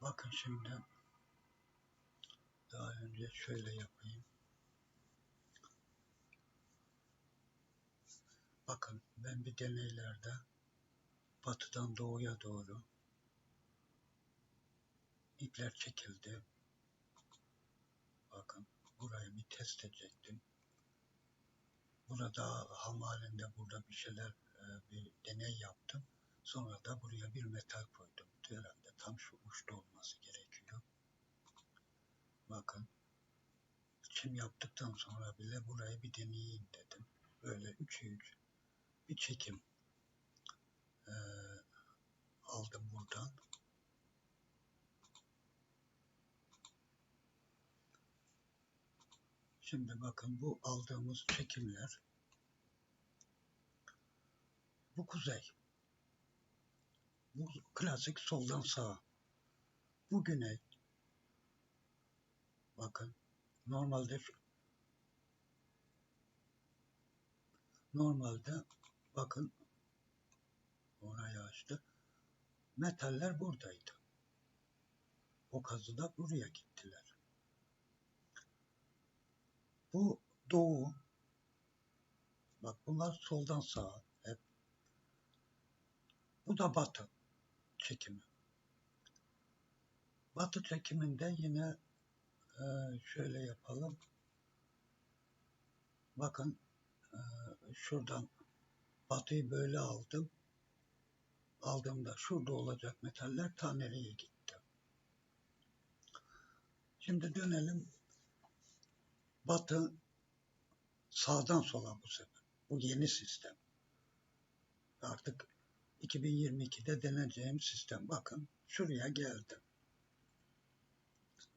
Bakın şimdi daha önce şöyle yapayım. Bakın ben bir deneylerde batıdan doğuya doğru ipler çekildi. Bakın burayı bir test edecektim. Burada ham halinde burada bir şeyler e, bir deney yaptım. Sonra da buraya bir metal koydum. Herhalde tam şu uçta olması gerekiyor. Bakın çim yaptıktan sonra bile burayı bir deneyeyim dedim. Böyle 3'e 3 bir çekim e, aldım buradan. Şimdi bakın bu aldığımız çekimler bu kuzey. Bu klasik soldan sağa. Bu güney. Bakın normalde normalde bakın orayı açtı. Metaller buradaydı. O kazıda buraya gittiler. Bu doğu. Bak bunlar soldan sağa hep. Bu da batı çekimi. Batı çekiminde yine e, şöyle yapalım. Bakın e, şuradan batıyı böyle aldım. Aldığımda şurada olacak metaller ta nereye gitti. Şimdi dönelim. Batı sağdan sola bu sefer. Bu yeni sistem. Artık 2022'de deneyeceğim sistem. Bakın şuraya geldim.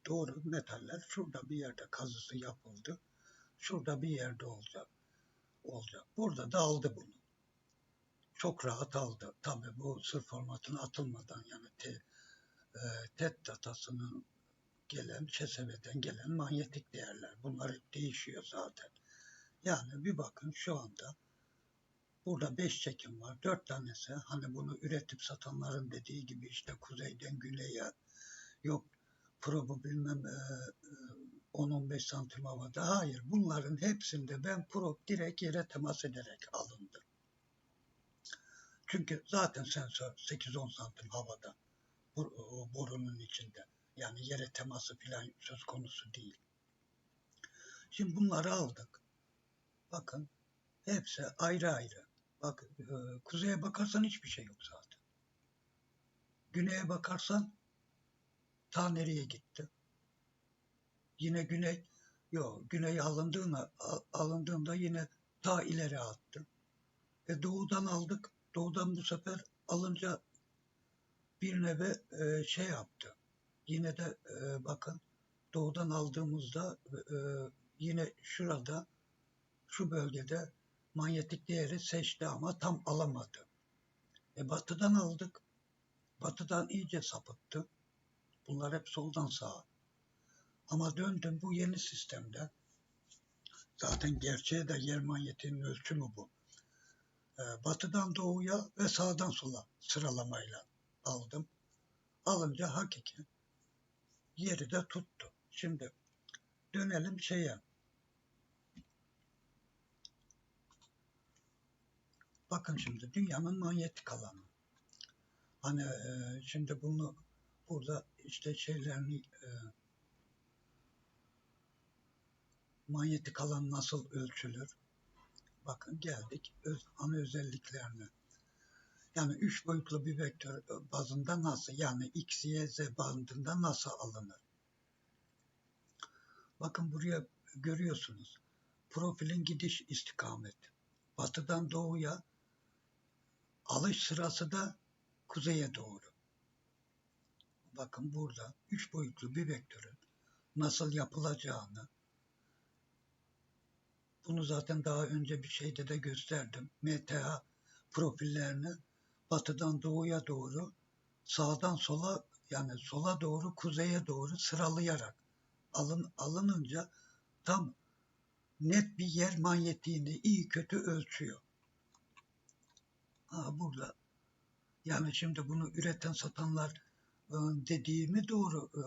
Doğru metaller şurada bir yerde kazısı yapıldı. Şurada bir yerde olacak. Olacak. Burada da aldı bunu. Çok rahat aldı. Tabi bu sır formatına atılmadan yani te, e, TET datasının gelen, ÇSV'den gelen manyetik değerler. Bunlar hep değişiyor zaten. Yani bir bakın şu anda burada 5 çekim var. 4 tanesi hani bunu üretip satanların dediği gibi işte kuzeyden güneye yok probu bilmem e, e, 10-15 santim havada. Hayır bunların hepsinde ben prob direkt yere temas ederek alındı. Çünkü zaten sensör 8-10 santim havada borunun içinde. Yani yere teması falan söz konusu değil. Şimdi bunları aldık. Bakın hepsi ayrı ayrı. Bak e, kuzeye bakarsan hiçbir şey yok zaten. Güneye bakarsan ta nereye gitti? Yine güney yok güney alındığında al- alındığında yine ta ileri attı. E doğudan aldık. Doğudan bu sefer alınca bir neve e, şey yaptı. Yine de e, bakın doğudan aldığımızda e, yine şurada şu bölgede manyetik değeri seçti ama tam alamadı. E batıdan aldık. Batıdan iyice sapıttı. Bunlar hep soldan sağa. Ama döndüm bu yeni sistemde. Zaten gerçeğe de yer manyetiğinin ölçümü bu. E, batıdan doğuya ve sağdan sola sıralamayla aldım. Alınca hakiki yeri de tuttu. Şimdi dönelim şeye. Bakın şimdi dünyanın manyetik alanı. Hani e, şimdi bunu burada işte şeylerini e, manyetik alan nasıl ölçülür? Bakın geldik öz, ana özelliklerine. Yani üç boyutlu bir vektör bazında nasıl yani x, y, z bandında nasıl alınır? Bakın buraya görüyorsunuz. Profilin gidiş istikameti. Batıdan doğuya alış sırası da kuzeye doğru. Bakın burada üç boyutlu bir vektörün nasıl yapılacağını bunu zaten daha önce bir şeyde de gösterdim. MTA profillerini batıdan doğuya doğru sağdan sola yani sola doğru kuzeye doğru sıralayarak alın, alınınca tam net bir yer manyetiğini iyi kötü ölçüyor. Ha burada yani şimdi bunu üreten satanlar e, dediğimi doğru. E,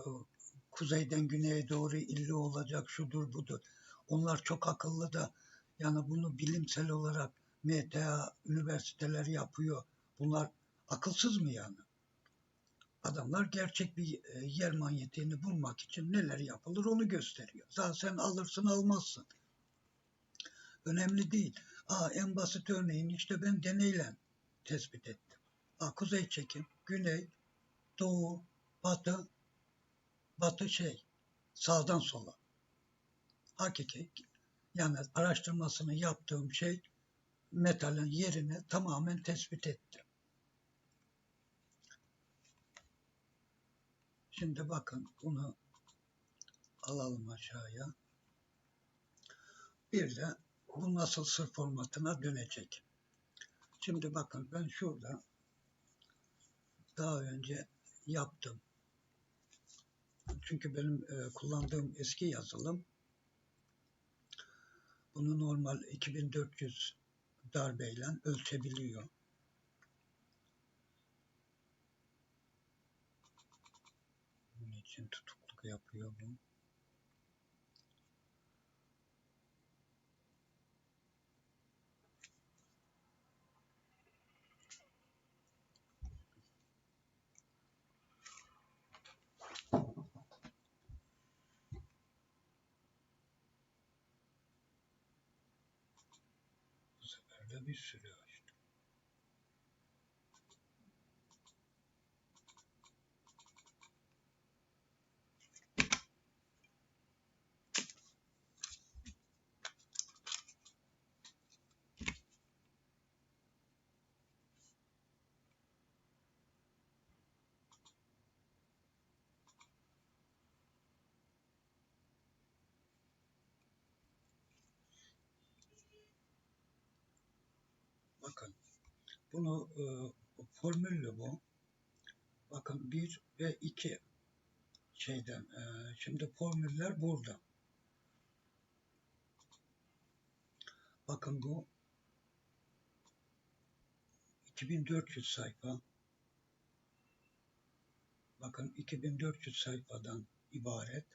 kuzeyden güneye doğru illi olacak şudur budur. Onlar çok akıllı da yani bunu bilimsel olarak MTA üniversiteleri yapıyor. Bunlar akılsız mı yani? Adamlar gerçek bir e, yer manyetiğini bulmak için neler yapılır onu gösteriyor. Zaten alırsın almazsın. Önemli değil. Aa, en basit örneğin işte ben deneyle tespit ettim. Aa, kuzey çekim, güney, doğu, batı, batı şey, sağdan sola. Hakiki yani araştırmasını yaptığım şey metalin yerini tamamen tespit ettim. Şimdi bakın bunu alalım aşağıya. Bir de bu nasıl sır formatına dönecek. Şimdi bakın ben şurada daha önce yaptım. Çünkü benim e, kullandığım eski yazılım bunu normal 2400 darbeyle ölçebiliyor. Bunun için tutukluk yapıyor bu. Sefer de bir sürü açtım. Bakın bunu e, formüllü bu. Bakın 1 ve 2 şeyden. E, şimdi formüller burada. Bakın bu 2400 sayfa. Bakın 2400 sayfadan ibaret.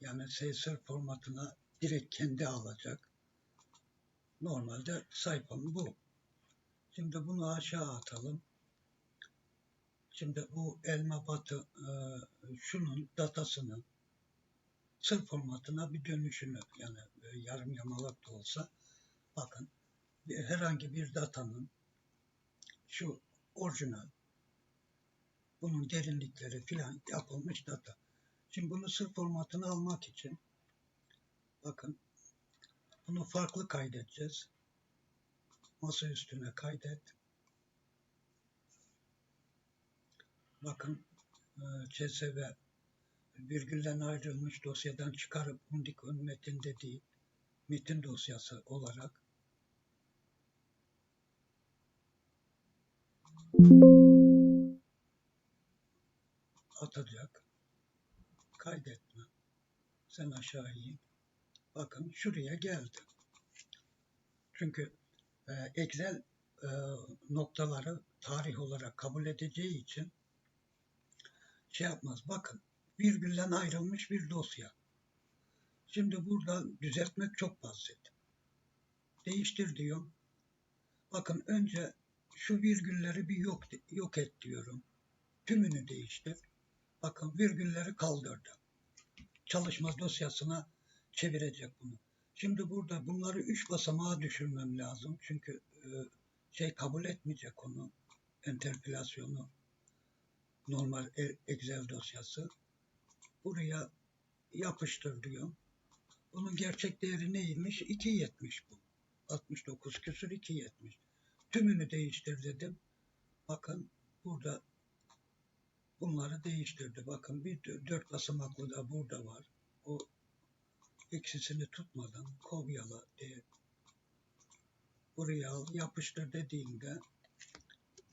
Yani CSR formatına direkt kendi alacak. Normalde sayfam bu. Şimdi bunu aşağı atalım. Şimdi bu elma batı e, şunun datasını sır formatına bir dönüşünü yani e, yarım yamalak da olsa bakın herhangi bir datanın şu orijinal bunun derinlikleri filan yapılmış data. Şimdi bunu sır formatına almak için bakın bunu farklı kaydedeceğiz. Masa üstüne kaydet. Bakın e, CSV virgülden ayrılmış dosyadan çıkarıp Undicon metin dediği metin dosyası olarak atacak. Kaydetme. Sen aşağı in. Bakın şuraya geldi. Çünkü Excel e, noktaları tarih olarak kabul edeceği için şey yapmaz. Bakın virgülden ayrılmış bir dosya. Şimdi burada düzeltmek çok basit. Değiştir diyorum. Bakın önce şu virgülleri bir yok, yok et diyorum. Tümünü değiştir. Bakın virgülleri kaldırdı. Çalışma dosyasına çevirecek bunu. Şimdi burada bunları üç basamağa düşürmem lazım. Çünkü e, şey kabul etmeyecek onu. Enterpolasyonu normal e, Excel dosyası. Buraya yapıştır diyor. Bunun gerçek değeri neymiş? 2.70 bu. 69 küsür 2.70. Tümünü değiştir dedim. Bakın burada bunları değiştirdi. Bakın bir dört basamaklı da burada var. O eksisini tutmadan kopyala diye buraya al yapıştır dediğinde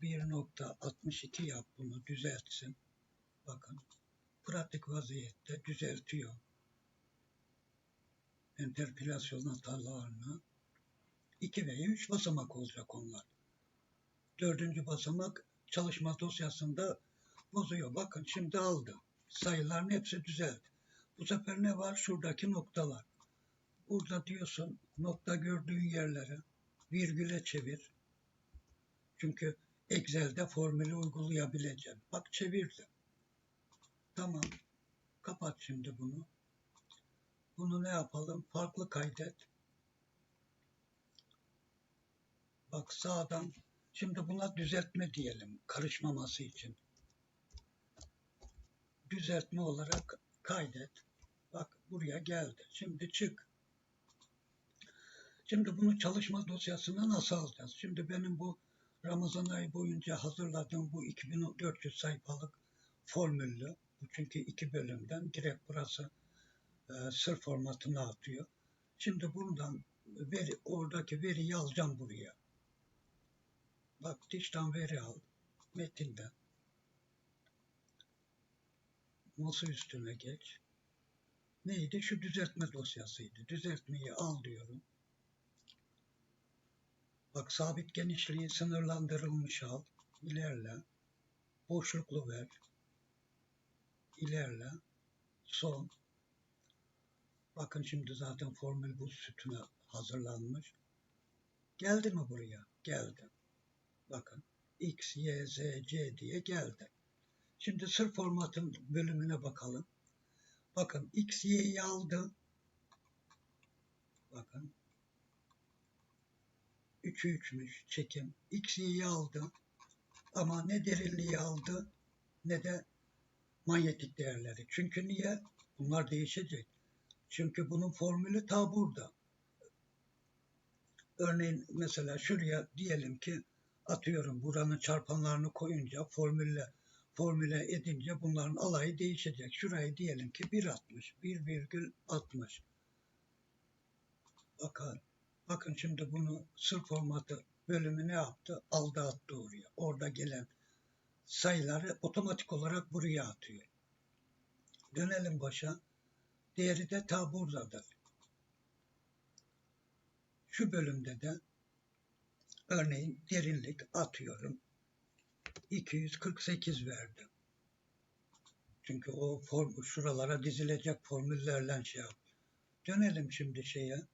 1.62 yap bunu düzeltsin. Bakın pratik vaziyette düzeltiyor. Enterpülasyon hatalarını 2 veya 3 basamak olacak onlar. Dördüncü basamak çalışma dosyasında bozuyor. Bakın şimdi aldı. Sayıların hepsi düzeldi. Bu sefer ne var? Şuradaki noktalar. Burada diyorsun nokta gördüğün yerlere virgüle çevir. Çünkü Excel'de formülü uygulayabileceğim. Bak çevirdim. Tamam. Kapat şimdi bunu. Bunu ne yapalım? Farklı kaydet. Bak sağdan. Şimdi buna düzeltme diyelim. Karışmaması için. Düzeltme olarak kaydet. Bak buraya geldi. Şimdi çık. Şimdi bunu çalışma dosyasına nasıl alacağız? Şimdi benim bu Ramazan ayı boyunca hazırladığım bu 2400 sayfalık formüllü. Çünkü iki bölümden direkt burası e, sır formatına atıyor. Şimdi buradan veri, oradaki veriyi alacağım buraya. Bak dişten veri al. Metinden. Masa üstüne geç. Neydi? Şu düzeltme dosyasıydı. Düzeltmeyi al diyorum. Bak sabit genişliği sınırlandırılmış al. İlerle. Boşluklu ver. İlerle. Son. Bakın şimdi zaten formül bu sütuna hazırlanmış. Geldi mi buraya? Geldi. Bakın. X, Y, Z, C diye geldi. Şimdi sır formatın bölümüne bakalım. Bakın X, Y'yi aldı. Bakın 3'ü 3'müş çekim. X, Y'yi aldı. Ama ne derinliği aldı ne de manyetik değerleri. Çünkü niye? Bunlar değişecek. Çünkü bunun formülü ta burada. Örneğin mesela şuraya diyelim ki atıyorum buranın çarpanlarını koyunca formülle formüle edince bunların alayı değişecek. Şurayı diyelim ki 1.60, 1,60. Bakın, bakın şimdi bunu sır formatı bölümü ne yaptı? Aldı attı oraya. Orada gelen sayıları otomatik olarak buraya atıyor. Dönelim başa. Değeri de ta buradadır. Şu bölümde de örneğin derinlik atıyorum. 248 verdim. Çünkü o form, şuralara dizilecek formüllerle şey yap. Dönelim şimdi şeye.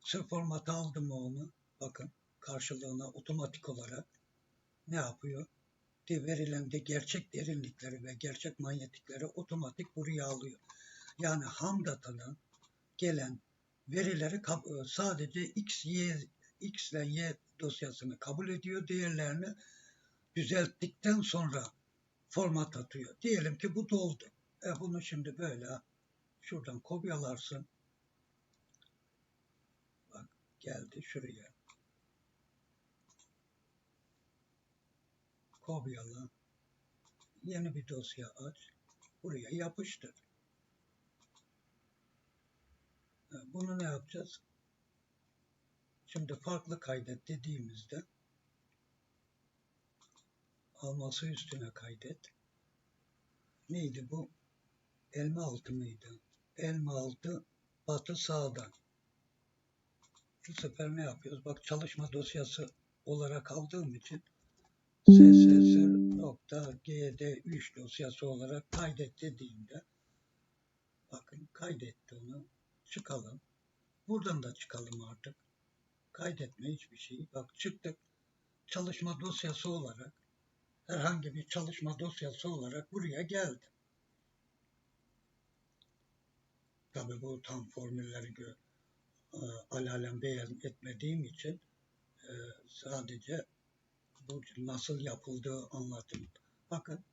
Sır formatı aldım mı onu? Bakın karşılığına otomatik olarak ne yapıyor? De verilen de gerçek derinlikleri ve gerçek manyetikleri otomatik buraya alıyor. Yani ham datadan gelen verileri sadece x, y, x ile y dosyasını kabul ediyor. Değerlerini düzelttikten sonra format atıyor. Diyelim ki bu doldu. E bunu şimdi böyle şuradan kopyalarsın. Bak geldi şuraya. Kopyala. Yeni bir dosya aç. Buraya yapıştır. E, bunu ne yapacağız? Şimdi farklı kaydet dediğimizde alması üstüne kaydet. Neydi bu? Elma altı mıydı? Elma altı batı sağdan. Bu sefer ne yapıyoruz? Bak çalışma dosyası olarak aldığım için sssr.gd3 dosyası olarak kaydet dediğimde bakın kaydetti onu. Çıkalım. Buradan da çıkalım artık. Kaydetme hiçbir şey. Bak çıktık. Çalışma dosyası olarak herhangi bir çalışma dosyası olarak buraya geldi. Tabi bu tam formülleri gö e, alalem beyan etmediğim için e, sadece bu nasıl yapıldığı anlattım. Bakın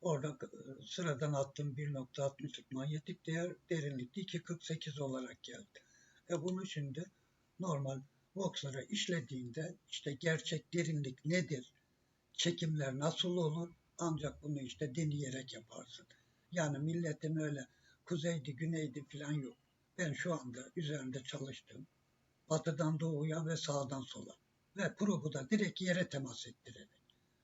orada e, sıradan attığım 1.60'lık manyetik değer derinlikte 2.48 olarak geldi. Ve bunu şimdi normal Vox'lara işlediğinde işte gerçek derinlik nedir? Çekimler nasıl olur? Ancak bunu işte deneyerek yaparsın. Yani milletin öyle kuzeydi, güneydi falan yok. Ben şu anda üzerinde çalıştım. Batıdan doğuya ve sağdan sola. Ve probu da direkt yere temas ettirerek.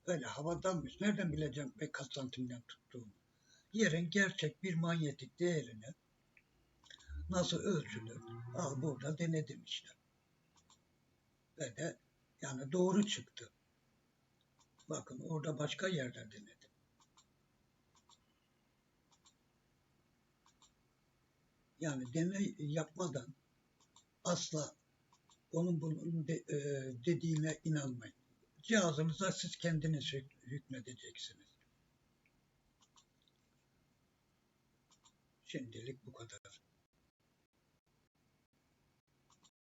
Öyle havadanmış. Nereden bileceğim ve kaç santimden tuttuğumu. Yerin gerçek bir manyetik değerini nasıl ölçülür? Al burada denedim işte. Ve de yani doğru çıktı. Bakın orada başka yerler denedim. Yani deme yapmadan asla onun bunun de, e, dediğine inanmayın. Cihazınıza siz kendiniz hükmedeceksiniz. Şimdilik bu kadar.